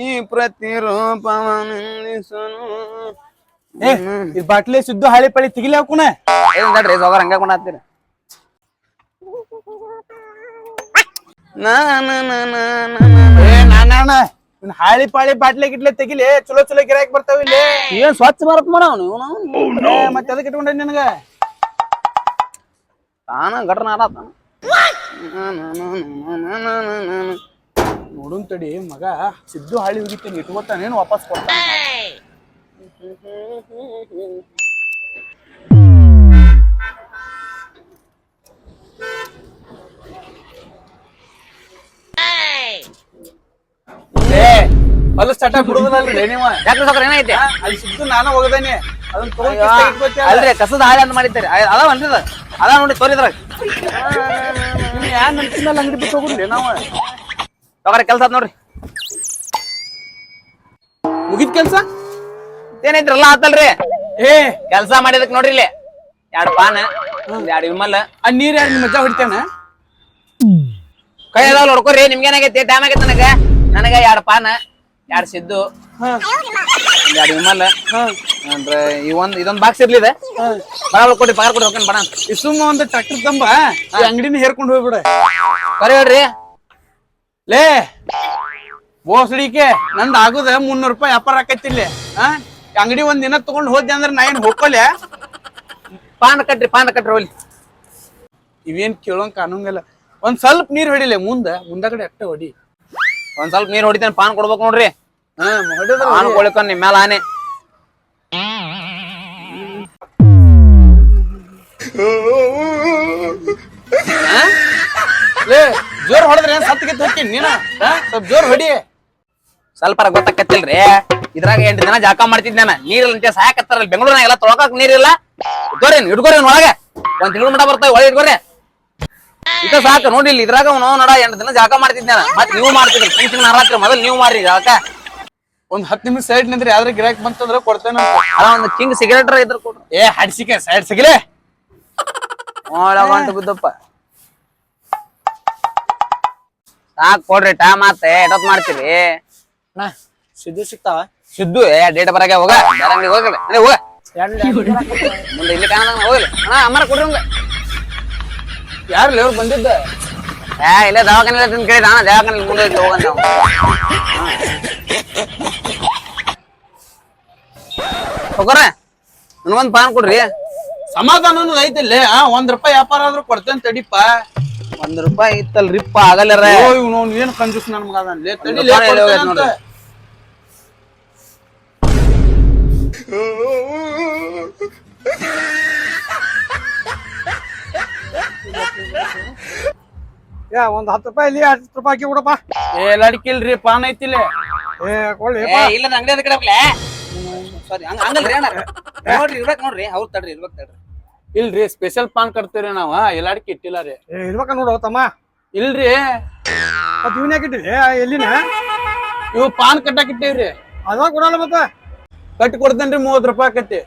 ಈ ಪ್ರತಿರೂಪವನಿಸನು ಏ ಈ ಬಾಟ್ಲಿ ಸಿದ್ದು ಹಾಳಿ ಪಳಿ ತಿಗಿಲಿ ನೋಡ್ರಿ ಸೋಗರ್ ಹಂಗ ಇನ್ ಹಾಳಿ ಪಾಳಿ ಬಾಟ್ಲಿ ಗಿಟ್ಲೆ ತೆಗಿಲಿ. ಚಲೋ ಚಲೋ ಗಿರಾಕ್ ಬರ್ತಾವ ಇಲ್ಲಿ. ಏನ್ ಸ್ವಚ್ಛ ಭಾರತ್ ಮಾಡವನು ಇವನು? ಏ, ಮತ್ತೆ ಅದಕ್ಕೆ ಇಟ್ಕೊಂಡೆ ನಿನಗ? ತಾನ ಗಟ್ರ ಆಡತಾನ ನೋಡುನ್ ತಡಿ ಮಗ ಸಿದ್ದು ಹಾಳಿ ಹೋಗಿತ್ತೇನೆ ಇಟ್ಕೋತಾನೇನು ವಾಪಸ್ ಕೊಡ್ತಾನೆ. ಏ ಹೊಲ ಸ್ಟಾರ್ಟ್ ಬಿಡುದಿಲ್ಲಲ್ರಿ ನೀವ? ಯಾಕ್ರಿ ಸೋಕರ್ ಏನೈತಿ ಅಲ್ಲಿ ಸಿದ್ದು ನಾನು ಹೋಗದೇನೆ. ಅದನ್ನ ತಗೊಂಡ್ ಅಲ್ರಿ ಕಸದ ಹಾಳೆ ಅಂತ ಮಾಡಿದ್ದಾರೆ ಅದಾವನ್ರಿ ಅದ ಅದ ನೋಡಿ ತೋರಿದ್ರಾಗ. ಯಾನ್ ನಂಬಿಕೆ ಅಂಗಡಿ ಬಿಟ್ಟು ಹೋಗುದಿಲ್ಲ ನಾವು? ಸೋಕರ ಕೆಲ್ಸ ಆತ್ ನೋಡ್ರಿ. ಮುಗಿದ್ ಕೆಲ್ಸ? ಏನೈತ್ರಲ್ಲ ಆತಲ್ರಿ? ಏ. ಕೆಲಸ ಮಾಡಿದಕ್ ನೋಡ್ರಿ ಇಲ್ಲಿ. ಎರಡು ಪಾನ ಎರಡು ವಿಮಲ್. ಆ ನೀರ್ ಯಾರು ನಿಮ್ಮ ಹೊಡಿತೇನ? ಕೈ ಎಲ್ಲ ನೋಡ್ಕೊರಿ ನಿಮ್ಗೆ ಏನಾಗೈತಿ? ಟೈಮ್ ಆಗೈತೆ ನನಗ. ನನಗ ಎರಡು ಪಾನ ಎರಡು ಸಿದ್ದು ಎರಡು ವಿಮಲ್. ಅಂದ್ರೆ ಈ ಒಂದ್ ಇದೊಂದ್ ಬಾಕ್ಸ್ ಇರ್ಲಿ ಇದೆ. ಬರಾಬರ್ ಕೊಡಿ ಪಗಾರ ಕೊಡಿ ಹೋಗ್ತಾನೆ ಬಣ ಈ ಸುಮ್ಮ ಒಂದು ಟ್ರ್ಯಾಕ್ಟರ್ ತಂಬ? ಅಂಗಡಿನ ಹೇರ್ಕೊಂಡು ಹೋಗ್ಬಿಡ. ಕರೆ ಹೇಳ್ರಿ. ಲೇ ಬೋಸ್ಡಿಕೆ ನಂದ್ ಆಗುದ ಮುನ್ನೂರು ರೂಪಾಯಿ ವ್ಯಾಪಾರ ಆಕೈತಿ ಇಲ್ಲಿ ಆ? ಅಂಗಡಿ ಒಂದ್ ದಿನ ತಗೊಂಡ್ ಹೋದ್ದೆ ಅಂದ್ರೆ ನಾ ಏನ್ ಹೋಗ್ಕೊಲೆ ಪಾನ ಕಟ್ರಿ ಪಾನ ಕಟ್ರಿ ಹೋಗ್ಲಿ. ಇವೇನ್ ಕೇಳೋಂಗ್ ಕಾಣಂಗಿಲ್ಲ ಒಂದ್ ಸ್ವಲ್ಪ ನೀರ್ ಹೊಡಿಲೆ ಮುಂದ ಮುಂದಗಡೆ ಅಟ್ಟ ಹೊಡಿ. ಒಂದ್ ಸ್ವಲ್ಪ ನೀರ್ ಹೊಡಿತೇನೆ ಪಾನ್ ಕೊಡ್ಬೇಕು ನೋಡ್ರಿ. ಹಾ ಹೊಡಿದ್ರ ಪಾನ್ ಕೊಳಿಕೊಂಡ್ ನಿಮ್ ಮ್ಯಾಲ ಆನೆ. ಲೇ ಜೋರ್ ಹೊಡೆದ್ರೆ ಏನ್ ಸತ್ತಿಗೆ ಹೋಗ್ತೀನಿ ನೀನ? ಸ್ವಲ್ಪ ಜೋರ್ ಹೊಡಿ. ಸ್ವಲ್ಪ ಗೊತ್ತಾಕತ್ತಿಲ್ರಿ? ಇದ್ರಾಗ ಎಂಟು ದಿನ ಜಾಕ ಮಾಡ್ತಿದ್ ನಾನು. ನೀರಿಲ್ಲ ಅಂತ ಸಾಯಕತ್ತಾರಲ್ಲ ಬೆಂಗಳೂರಿನಾಗ ಎಲ್ಲ ತೊಳಕಾಕ್ ನೀರಿಲ್ಲ. ಇಟ್ಕೋರಿ ಇಟ್ಕೋರಿ ಒಳಗೆ. ಒಂದ್ ತಿಂಗಳು ಮಟ ಬರ್ತಾವ ಒಳಗೆ ಇಟ್ಕೋರಿ. ಇದ ಸಾಕು ನೋಡಿ ಇಲ್ಲಿ ಇದ್ರಾಗ ಅವನು ನಡ ಎಂಟು ದಿನ ಜಾಕ ಮಾಡ್ತಿದ್ದೆ ನಾನು. ಮತ್ ನೀವು ಮಾಡ್ತಿದ್ರಿ ತಿಂಗ್ ಹಾರಾತ್ರಿ ಮೊದಲು ನೀವು ಮಾಡ್ರಿ ಜಾಕ. ಒಂದ್ ಹತ್ತು ನಿಮಿಷ ಸೈಡ್ ನಿಂದ್ರೆ ಯಾವ್ದ್ರ ಗಿರಾಕ್ ಬಂತಂದ್ರೆ ಕೊಡ್ತೇನೆ ಅದ ಒಂದು ಕಿಂಗ್ ಸಿಗರೇಟ್ ಇದ್ರ ಕೊಡ್ರಿ ಏ ಹಡ್ಸಿಕೆ ಸೈಡ್ ಸಿಗಲೇ. ಒಳಗ ಬಿದ್ದಪ್ಪ. ಸಾಕ್ ಕೊಡ್ರಿ ಟಾ ಮತ್ತೆ ಎಷ್ಟೊತ್ ಮಾಡ್ತೀರಿ ಸಿದ್ದು ಸಿಗ್ತಾವ? ಸಿದ್ದು ಏ ಡೇಟ್ ಬರಾಗ ಹೋಗ. ಬೇರೆ ಹೋಗಲ್ಲ ಅದೇ ಹೋಗ. ಮುಂದೆ ಇಲ್ಲಿ ಕಾಣ ಹೋಗಲ್ಲ ಅಣ್ಣ ಅಮ್ಮರ ಕೊಡ್ರಿ ಹಂಗ ಯಾರು ಇವ್ರು ಬಂದಿದ್ದ? ಏ ಇಲ್ಲ ದವಾಖಾನೆ ತಿಂದು ಕೇಳಿದ ಅಣ್ಣ ದವಾಖಾನೆ ಮುಂದೆ ಹೋಗಂತ ಅವ. ನನಗೊಂದು ಪಾನ್ ಕೊಡ್ರಿ. ಸಮಾಧಾನ ಐತಿಲ್ಲ. ಒಂದ್ ರೂಪಾಯಿ ವ್ಯಾಪಾರ ಆದ್ರೂ ಕೊಡ್ತೇನೆ ತಡಿಪ ಒಂದ್ ರೂಪಾಯಿ ಇತ್ತಲ್ರಿಪ್ಪ ಆಗಲ್ಲರ ಓ ಇವ್ನು ಅವ್ನು ಏನ್ ಕಂಜೂಸ್ ನನ್ ಮಗ ಅದನ್ಲೇ ತಡಿ ಒಂದ್. ಯಾ ಹತ್ತು ರೂಪಾಯಿ ಇಲ್ಲಿ ಹತ್ತು ರೂಪಾಯಿ ಹಾಕಿ ಬಿಡಪ್ಪ ಏ ಲಡ್ಕಿಲ್ರಿ ಪಾನ್ ಐತಿಲ್ಲ ಏ ಕೊಳ್ಳಿ ಏ ಇಲ್ಲ ಅಂಗಡಿ ಅದ ಕಡೆ ಸಾರಿ ಹಂಗ ಹಂಗಲ್ರಿ ಅಣ್ಣ ನೋಡ್ರಿ ಇರ್ಬೇಕು ನೋಡ್ರಿ ಅವ್ರು ತಡ್ರಿ ಇರ್ಬೇಕು ತಡ್ರಿ. ಇಲ್ರಿ ಸ್ಪೆಷಲ್ ಪಾನ್ ಕಟ್ತೀರಿ ನಾವ ಎಲ್ಲಾಡಿಕೆ ಇಟ್ಟಿಲ್ಲ ರೀ. ಏ ಇರ್ಬೇಕ ನೋಡು ತಮ್ಮ. ಇಲ್ರಿ. ಮತ್ ಎಲ್ಲಿನ? ಇವು ಪಾನ್ ಕಟ್ಟಾಕ ಇಟ್ಟೇವ್ರಿ. ಅದ ಕೊಡಲ್ಲ ಮತ್ತ. ಕಟ್ಟಿ ಕೊಡ್ತೇನ್ರಿ ಮೂವತ್ ರೂಪಾಯಿ ಆಕತಿ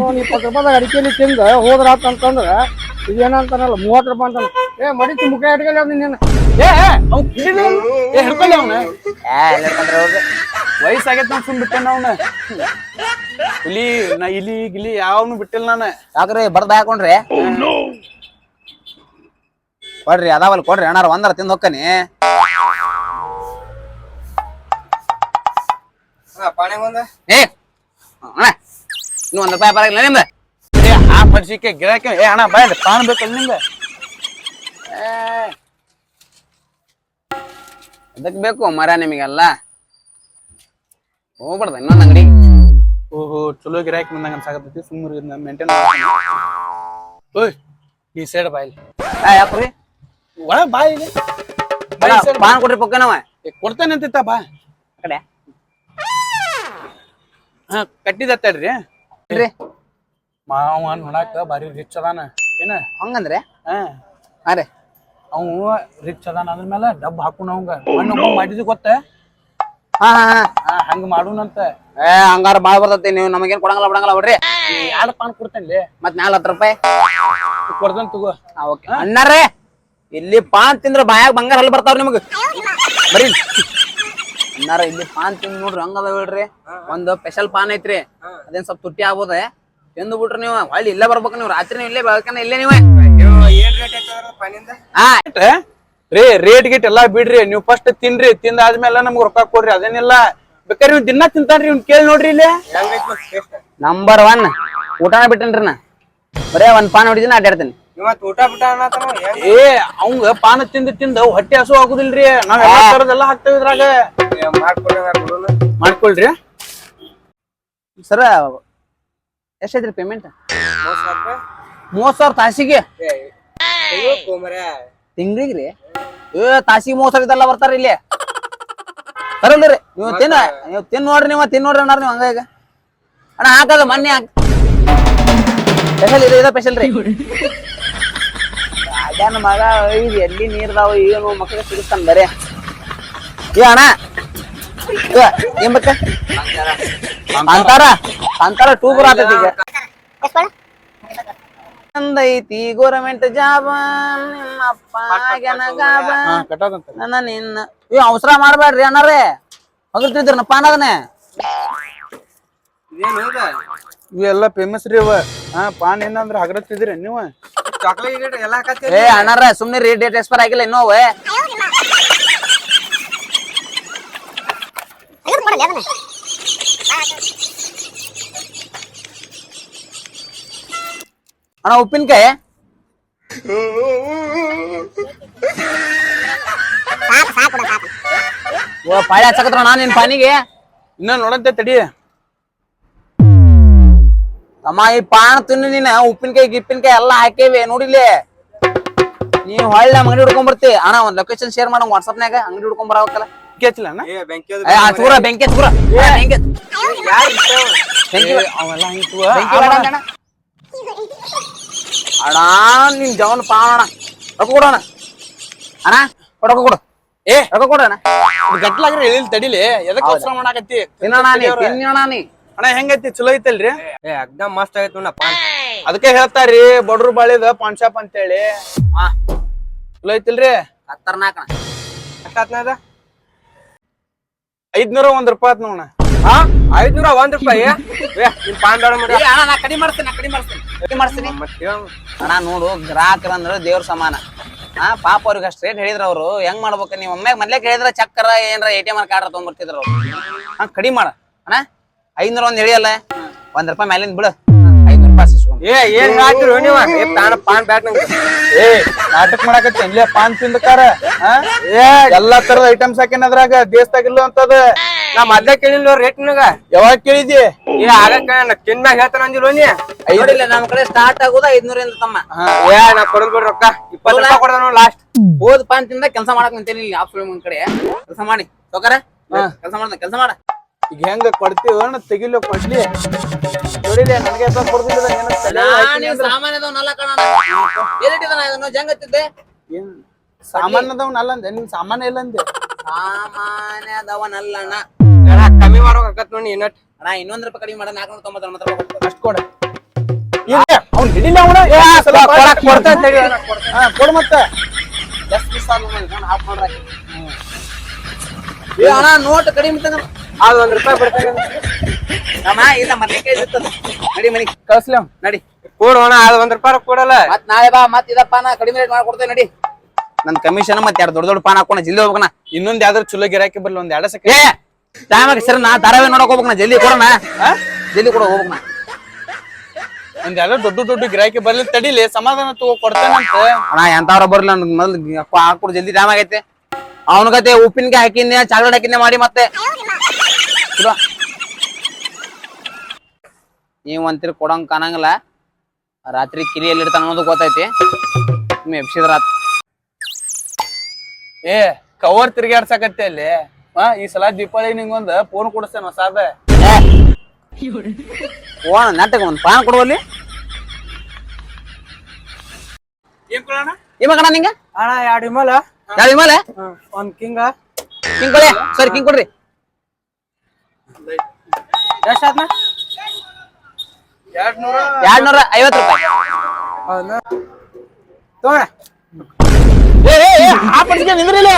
ಒಂದ್ ಇಪ್ಪತ್ತು ರೂಪಾಯಿ ಅಡಿಕೆಲಿ ತಿಂದ ಹೋದ್ರ ಆತ ಅಂತಂದ್ರ ಇದೇನಂತಾನಲ್ಲ ಮೂವತ್ ರೂಪಾಯಿ ಅಂತಾನ ಏ ಮಡಿಸಿ ಮುಖ ಇಟ್ಕೊಳ್ಳಿ ಅವ್ನು ನೀನು. ಏ ಏ, ಅವ್ನ್ ಹಿಡೀಲಿ ಅವ್ನು. ಏ ಹಿಡ್ಕೊಳ್ಳಿ ಅವ್ನ ವಯಸ್ಸಾಗೈತ್ ನಾನು ಸುಮ್ ಬಿಟ್ಟೆ ಅವ್ನ ಹುಲಿ ನಾ ಇಲಿ ಗಿಲಿ ಯಾವನು ಬಿಟ್ಟಿಲ್ಲ ನಾನು. ಯಾಕ್ರಿ ಬರ್ದ ಹಾಕೊಂಡ್ರಿ? ಕೊಡ್ರಿ ಅದಾವಲ್ ಕೊಡ್ರಿ ಅಣ್ಣಾರ ಒಂದರ ತಿಂದ್ ಹೊಕ್ಕನಿ ಏ ಅಣ್ಣ ಇನ್ನು ಒಂದ್ ರೂಪಾಯಿ ನಿಮ್ದು? ಏ ಆ ಪಡ್ಸಿಕೆ ಗಿರಾಕಿ ಏ ಅಣ್ಣ ಬಾಯ್ ಪಾನ್ ಬೇಕಲ್ಲ ನಿಂಗ ಏ, ಅದಕ್ ಬೇಕು ಮರ ನಿಮಗೆಲ್ಲ. ಹೋಗ್ಬಾರ್ದ ಇನ್ನೊಂದ್ ಅಂಗಡಿ. ಓಹೋ ಚಲೋ ಗಿರಾಕಿ ಬಂದಂಗ ಅನ್ಸಾಕತ್ತೈತಿ ಸುಮ್ಮನೆ ಮೇಂಟೈನ್ ಓಯ್ ಈ ಸೈಡ್ ಬಾಯಿಲಿ ಯಾಕ್ರಿ ಒಳ ಬಾಯಿಲಿ ಪಾನ್ ಕೊಡ್ರಿ ಪಕ್ಕನವ ಕೊಡ್ತೇನೆ ಅಂತಿತ್ತ ಬಾ. ಆ ಕಡೆ. ಹಾ ಕಟ್ಟಿದ ತಡ್ರಿ ಇಲ್ರಿ. ಮಾವ ನೋಡಾಕ ಬಾರಿ ರಿಚ್ ಅದಾನ. ಏನ? ಹಂಗಂದ್ರೆ? ಹಾ. ಅರೆ ಅವ ರಿಚ್ ಅದಾನ ಅದ್ರ ಮೇಲೆ ಡಬ್ ಹಾಕೊಂಡು ಅವಂಗ. ಮಣ್ಣು ಮಾಡಿದ್ ಗೊತ್ತ? ಹಾ ಹಾ ಹಾ. ಹಾ ಹಂಗ ಮಾಡುನಂತ ಏ ಹಂಗಾರ ಬಾಳ್ ಬರ್ತೈತಿ ನೀವು ನಮಗೇನ್ ಕೊಡಂಗಲ್ಲ ಬಿಡಂಗಲ್ಲ ಬಿಡ್ರಿ. ಎರಡು ಪಾನ್ ಕೊಡ್ತೇನೆ ಮತ್ ನಾಲ್ ಹತ್ತು ರೂಪಾಯಿ. ಕೊಡ್ತೇನೆ ತಗೋ. ಓಕೆ. ಅಣ್ಣಾರೇ ಇಲ್ಲಿ ಪಾನ್ ತಿಂದ್ರ ಬಾಯಾಗ ಬಂಗಾರ ಹಲ್ ಬರ್ತಾವ್ರಿ ನಿಮಗ. ಬರೀ ಅಣ್ಣಾರ ಇಲ್ಲಿ ಪಾನ್ ತಿಂದ್ ನೋಡ್ರಿ ಹಂಗದ ಬಿಡ್ರಿ ಒಂದು ಸ್ಪೆಷಲ್ ಪಾನ್ ಐತ್ರಿ. ಅದೇನ್ ಸ್ವಲ್ಪ ತುಟ್ಟಿ ಆಗ್ಬೋದ? ತಿಂದು ಬಿಟ್ರಿ ನೀವು ಹೊಳ್ಳಿ ಇಲ್ಲೇ ಬರ್ಬೇಕು ನೀವು. ರಾತ್ರಿ ನೀವು ಇಲ್ಲೇ ಬೆಳಕನ ಇಲ್ಲೇ ನೀವೇ. ಏನ್ ರೇಟ್ ಐತದ್ರ ಪಾನಿಂದ ಹಾ. ರೀ ರೇಟ್ ಗೀಟ್ ಎಲ್ಲಾ ಬಿಡ್ರಿ ನೀವು ಫಸ್ಟ್ ತಿನ್ರಿ ತಿಂದಾದ್ಮೇಲೆ ನಮ್ಗೆ ರೊಕ್ಕ ಕೊಡ್ರಿ ಅದೇನಿಲ್ಲ. ಬೇಕಾದ್ರೆ ನೀವು ದಿನ ತಿಂತಾನ್ರಿ ಇವ್ನ ಕೇಳಿ ನೋಡ್ರಿ ಇಲ್ಲಿ. ನಂಬರ್ ಒನ್ ಊಟನ ಬಿಟ್ಟನ್ರಿ ನಾ. ಬರೇ ಒಂದ್ ಪಾನ್ ಹೊಡಿದಿನ ಅಡ್ಡಾಡ್ತೀನಿ ಊಟ ಬಿಟ್ಟ ಏ ಅವಂಗ ಪಾನ ತಿಂದು ತಿಂದು ಹೊಟ್ಟೆ ಹಸು ಆಗುದಿಲ್ರಿ. ನಾವ್ ಎಲ್ಲಾ ತರದೆಲ್ಲ ಹಾಕ್ತೇವ್ ಇದ್ರಾಗ. ಮಾಡ್ಕೊಳ್ರಿ. ಸರ ಎಷ್ಟೈತ್ರಿ ಪೇಮೆಂಟ್ ಮೂವತ್ತ್ ಸಾವಿರ ರೂಪಾಯಿ. ಮೂವತ್ ಸಾವಿರ ತಾಸಿಗೆ. ಏ, ಏ ತಾಸಿ ಮೋಸರ್ ಇದೆಲ್ಲ ಬರ್ತಾರ ಇಲ್ಲಿ. ಬರಲ್ರಿ ನೀವು ತಿನ್ನ ನೀವು ತಿನ್ ನೋಡ್ರಿ ನೀವು ತಿನ್ ನೋಡ್ರಿ ಅಣ್ಣ ನೀವು ಹಂಗ ಈಗ. ಅಣ್ಣ ಹಾಕದ ಮೊನ್ನೆ ಹಾಕ. ಸ್ಪೆಷಲ್ ಇದೆ ಸ್ಪೆಷಲ್ ರೀ. ಅಜ್ಜನ ಮಗ ಇದು ಎಲ್ಲಿ ನೀರ್ದಾವ ಏನು ಮಕ್ಕಳಿಗೆ ಸಿಗಿಸ್ತಾನ ಬರೇ. ಏ ಅಣ್ಣ. ಏನ್ ಬೇಕ ಅಂತಾರ ಅಂತಾರ ಟೂ ಬರ್ ಆತೈತಿ ಈಗ. ಅಂದೈತಿ ಗೋರ್ಮೆಂಟ್ ಜಾಬ್ ನಿಮ್ಮಪ್ಪ ಗಾಬ ಹಾ ಕಟ್ಟೋದಂತ. ನನ್ನ ನಿನ್ನ. ಏ ಅವಸರ ಮಾಡ್ಬೇಡ್ರಿ ಅಣ್ಣಾರೇ. ಹಗರ್ತಿದ್ರಿ ಪಾನದನೆ ಇವೆಲ್ಲ ಫೇಮಸ್ ರೀ ಅವ. ಹಾ ಪಾನ್ ಏನಂದ್ರ ಹಗರತ್ತಿದ್ರಿ ನೀವು? ಚಾಕ್ಲೇಟ್ ಎಲ್ಲಾ ಹಾಕತ್ತಿ ಏ ಅಣ್ಣಾರ ಸುಮ್ನೆ ರೀ ಡೇಟ್ ಎಕ್ಸ್ಪೈರ್ ಆಗಿಲ್ಲ ಇನ್ನೂ ಅವೆ. ಅಣ್ಣ ಉಪ್ಪಿನಕಾಯಿ? ಓ ಪಾಳಿ ಹಚ್ಚಕತ್ರ ನಾನು ನಿನ್ ಪಾನಿಗೆ. ಇನ್ನ ನೋಡಂತೆ ತಡಿ. ಅಮ್ಮ ಈ ಪಾನ್ ತಿನ್ನು ನೀನ ಉಪ್ಪಿನಕಾಯಿ ಗಿಪ್ಪಿನಕಾಯಿ ಎಲ್ಲ ಹಾಕೇವಿ ನೋಡಿಲಿ ನೀ ಹೊಳ್ಳಿ ನಮ್ಮ ಅಂಗಡಿ ಹುಡ್ಕೊಂಡ್ ಬರ್ತಿ. ಅಣ್ಣ ಒಂದ್ ಲೊಕೇಶನ್ ಶೇರ್ ಮಾಡಂಗ್ ವಾಟ್ಸಪ್ನ್ಯಾಗ ಅಂಗಡಿ ಹುಡ್ಕೊಂಡ್ ಬರಬೇಕಲ್ಲ ಕೇಚಿಲ್ಲ ಅಣ್ಣ? ಏ ಬೆಂಕಿ ಬೆಂಕಿ ಅವೆಲ್ಲ ಅಣ್ಣ. ಅಣ್ಣ ನಿನ್ ಜವನ್ ಅಣ್ಣ. ರೊಕ್ಕ ಕೊಡೋಣ ಅಣ್ಣ. ಕೊಡಕ ಕೊಡು ಏ. ರೊಕ್ಕ ಕೊಡೋಣ ಅಣ್ಣ. ಗಟ್ಲಾಗ್ರಿ ಎಳಿಲ್ ತಡಿಲಿ? ಎದಕ್ ಅವಸರ ಮಾಡಾಕತ್ತಿ? ತಿನ್ನೋಣ ನೀ ತಿನ್ನೋಣ ನೀ. ಅಣ್ಣ ಹೆಂಗೈತಿ? ಚಲೋ ಐತಲ್ರಿ? ಏ ಅಗ್ದಮ್ ಮಸ್ತ್ ಆಗೈತಿ ನೋಡ ಪಾನ್ ಅದಕ್ಕೆ ಹೇಳ್ತಾರಿ ಬಡ್ರು ಬಾಳಿದ ಪಾನ್ ಶಾಪ್ ಅಂತೇಳಿ. ಹಾ. ಚಲೋ ಐತಿಲ್ರಿ? ಖತರ್ನಾಕ್ ಅಣ್ಣ. ಎಷ್ಟಾತ್ನದ ಐದ್ನೂರ ಒಂದ್ ರೂಪಾಯಿ ಆತ್ ನೋಡ ಹಾ? ಐದ್ನೂರ ಒಂದ್ ರೂಪಾಯಿ? ಏ ನಿನ್ ಪಾನ್ ಬೇಡ ಮರ್ಯಾ. ಏ, ಅಣ್ಣ ನಾ ಕಡಿಮೆ ಮಾಡ್ತೀನಿ ನಾ ಕಡಿಮೆ ಮಾಡ್ತೀನಿ ಕಡಿಮೆ ಮಾಡ್ತೀನಿ ಮತ್ತ್ ಅಣ್ಣ ನೋಡು ಗ್ರಾಹಕರ ಅಂದ್ರೆ ದೇವ್ರ ಸಮಾನ. ಹಾ ಪಾಪ ಅವ್ರಿಗೆ ಅಷ್ಟು ರೇಟ್ ಹೇಳಿದ್ರ ಅವ್ರು. ಹೆಂಗ್ ಮಾಡ್ಬೇಕು? ನೀವು ಒಮ್ಮೆ ಮೊದ್ಲೇ ಕೇಳಿದ್ರ ಚಕ್ಕರ ಏನ್ರ ಎ ಟಿ ಎಂ ಕಾರ್ಡ್ ತೊಗೊಂಡ್ಬರ್ತಿದ್ರ ಅವ್ರು. ಹಾ ಕಡಿಮೆ ಮಾಡ. ಅಣ್ಣ ಐದ್ನೂರ ಒಂದ್ ಹೇಳಿಯಲ್ಲ? ಒಂದ್ ರೂಪಾಯಿ ಮೇಲಿಂದ ಬಿಡು. ಐದ್ನೂರ್ ರೂಪಾಯಿ ಸಿಸ್ಕೊಂಡು ಏ ಏನ್ ಹಾಕಿರು ನೀವ? ಏ ಪಾನ್ ಪಾನ್ ಬ್ಯಾಟ್ ನಂಗೆ. ಏ ನಾಟಕ ಮಾಡಾಕತ್ತಿ ಇಲ್ಲೇ ಪಾನ್ ತಿಂದಕಾರ ಏ ಎಲ್ಲಾ ತರದ ಐಟಮ್ಸ್ ಹಾಕಿನ ಅದ್ರಾಗ? ದೇಶದಾಗಿಲ್ಲ ಅಂತದ. ನಾ ಮೊದ್ಲೇ ಕೇಳಿಲ್ಲ ರೇಟ್ ನಿನಗ? ಯಾವಾಗ ಕೇಳಿದಿ ಏ ನಾ ತಿನ್ ಮ್ಯಾಗ ಹೇಳ್ತಾನ ಅಂದಿಲ್ಲ ನೀ. ನೋಡಿಲ್ಲ ನಮ್ ಕಡೆ ಸ್ಟಾರ್ಟ್ ಆಗುದ ಐದ್ನೂರಿಂದ ತಮ್ಮ. ಏ ನಾ ಕೊಡದ್ ಬಿಡ್ರಿ ರೊಕ್ಕ. ಇಪ್ಪತ್ತು ರೂಪಾಯಿ ಕೊಡದ ಲಾಸ್ಟ್ ಓದ್ ಪಾನ್ ತಿಂದ ಕೆಲಸ ಮಾಡಕ್ ನಿಂತೇನಿ ಇಲ್ಲಿ ಆಫ್ ಮುಂದ್ ಕಡೆ. ಕೆಲಸ ಮಾಡಿ. ಸೌಕರ ಕೆಲಸ ಮಾಡ್ದ ಕೆಲಸ ಮಾಡ. ಈಗ ಹೆಂಗ ಕೊಡ್ತೀವಿ ಅಣ್ಣ ತೆಗಿಲೋ ಕೊಡ್ಲಿ. ನೋಡಿಲಿ ನನಗೆ ಕೊಡ್ತಿಲ್ಲ ಅಂದ್ರ. ಸಾಮಾನ್ಯದವನಲ್ಲ ಕಣ ಎಲ್ಲಿಟ್ಟಿದಾನ ಇದನ್ನು ಜಂಗತ್ತಿದ್ದೆ ಏನ್ ಸಾಮಾನ್ಯದವ್ನ ಅಲ್ಲ ಅಂದೆ ನಿನ್ ಸಾಮಾನ್ಯ ಇಲ್ಲ ಅಂದೆ. ಸಾಮಾನ್ಯದವನಲ್ಲ ಅಣ್ಣ. ಏನ ಕಮ್ಮಿ ಮಾಡೋಕ್ ಆಕತ್ ನೋಡಿ ಇನ್ನಟ್ ಅಣ್ಣ ಇನ್ನೊಂದ್ ರೂಪಾಯಿ ಕಡಿಮೆ ಮಾಡ ನಾಲ್ಕು ತೊಂಬತ್ತ ರೂಪಾಯಿ ಅಷ್ಟು ಕೊಡ. ಅವ್ನ್ ಹಿಡಿಲ್ಲ ಅವನ? ಕೊಡ್ತಾ ತಡಿ ಹಾ ಕೊಡು ಮತ್ತೆ. ಎಷ್ಟು ಮಿಸ್ ಆದ್ಮೇಲೆ ಹಾಫ್ ಮಾಡ್ರ ಏ ಅಣ್ಣ ನೋಟ್ ಕಡಿಮೆ ತಗ ಅದ್ ಒಂದ್ ರೂಪಾಯಿ ಬಿಡ್ತೇನೆ ಅಮ್ಮ ಇಲ್ಲ ಮತ್ತೆ ಕೈ ಇರ್ತದ. ನಡಿ ಮನಿ. ಕಳ್ಸ್ಲಿ ಅವ್ನ್. ನಡಿ. ಅಣ್ಣ ಅದ್ ಒಂದ್ ರೂಪಾಯಿ ಕೊಡಲ್ಲ. ಮತ್ ನಾಳೆ ಬಾ ಮತ್ ಇದಪ್ಪ ನಾ ಕಡಿಮೆ ರೇಟ್ ಮಾಡ್ಕೊಡ್ತೇನೆ ನಡಿ. ನನ್ ಕಮಿಷನ್ ಮತ್ತೆ ಎರಡು ದೊಡ್ಡ ದೊಡ್ಡ ಪಾನ್ ಹಾಕೋಣ ಜಿಲ್ಲೆ ಹೋಗೋಣ ಇನ್ನೊಂದ್ ಯಾವ್ದಾರು ಚಲೋ ಗಿರಾಕಿ ಬರ್ಲಿ ಒಂದ್ ಎರಡ ಸೆಕೆಂಡ್. ಏ ಟೈಮ್ ಆಗಿ ಸರ್ ನಾ ಧಾರಾವಾಹಿ ನೋಡಕ್ ಹೋಗ್ಬೇಕಣ್ಣ ಜಲ್ದಿ ಕೊಡೋಣ ಜಲ್ದಿ ಕೊಡ ಹೋಗ್ಬೇಕು ಎಲ್ಲ ದೊಡ್ಡ ದೊಡ್ಡ ಗಿರಾಕಿ ಬರ್ಲಿ ತಡಿಲಿ ಸಮಾಧಾನ ತಗೋ ಕೊಡ್ತೇನಂತ ಅಣ್ಣ ಎಂತವ್ರ ಬರ್ಲಿ ನನ್ ಮೊದಲು ಹಾಕೊಡು ಜಲ್ದಿ ಟೈಮ್ ಆಗೈತೆ ಅವನಗತೆ ಉಪ್ಪಿನಕಾಯಿ ಹಾಕಿನ್ನೆ ಚಾಕ್ಲೇಟ್ ಹಾಕಿನ್ನೆ ಮಾಡಿ ಮತ್ತೆ. ನೀವ್ ಅಂತೀರಿ ಕೊಡಂಗ್ ಕಾಣಂಗಿಲ್ಲ. ರಾತ್ರಿ ಕಿರಿ ಎಲ್ಲಿ ಇರ್ತಾನ ಅನ್ನೋದು ಗೊತ್ತೈತಿ. ನಿಮ್ ಎಬ್ಸಿದ್ರ ಏ ಕವರ್ ತಿರ್ಗಾಡ್ಸಕತ್ತೆ ಅಲ್ಲಿ. ಹಾ ಈ ಸಲ ದೀಪಾವಳಿ ನಿಂಗೊಂದು ಫೋನ್ ಕೊಡಿಸ್ತೇನೆ ಹೊಸಾದ ಫೋನ್ ನಾಟಕ ಒಂದ್ ಪಾನ್ ಕೊಡುವಲ್ಲಿ ಏನ್ ಕೊಡೋಣ? ಏಮ ಕಣ ನಿಂಗ? ಅಣ್ಣ ಎರಡು ವಿಮಲ. ಒಂದ್ ಕಿಂಗ. ಕಿಂಗ್ ಕೊಡಿ ಸರಿ ಕಿಂಗ್ ಕೊಡ್ರಿ. ಎಷ್ಟ್ ಎರಡ್ ಎರಡ್ ನೂರ ಐವತ್ತು ರೂಪಾಯಿ. ಹೌದಾ ತಗೋಣ ಏ, ಏ, ಏ, ಆ ಪಡಿಸ್ಕೆ ನಿಂದ್ರಿಲ್ಲ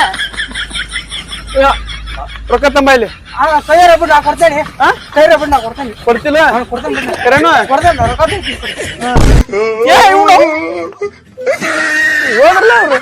ರೊಕ್ಕ ತಂಬ ಇಲ್ಲಿ. ಆ ಕೈಯಾರ ಬಿಟ್ಟು ನಾ ಕೊಡ್ತೇನೆ. ಹಾ ಕೈಯಾರ ಬಿಟ್ಟು ನಾ ಕೊಡ್ತೇನೆ. ಕೊಡ್ತಿಲ್ಲ? ಕೊಡ್ತೇನೆ ಬಿಡು. ಕರೆನು ಕೊಡ್ತೇನೆ ರೊಕ್ಕ ಕೊಡ್ತೀನಿ. ಏ ಇವ್ನು? ಹೋದ್ರಲ್ಲ ಅವ್ರು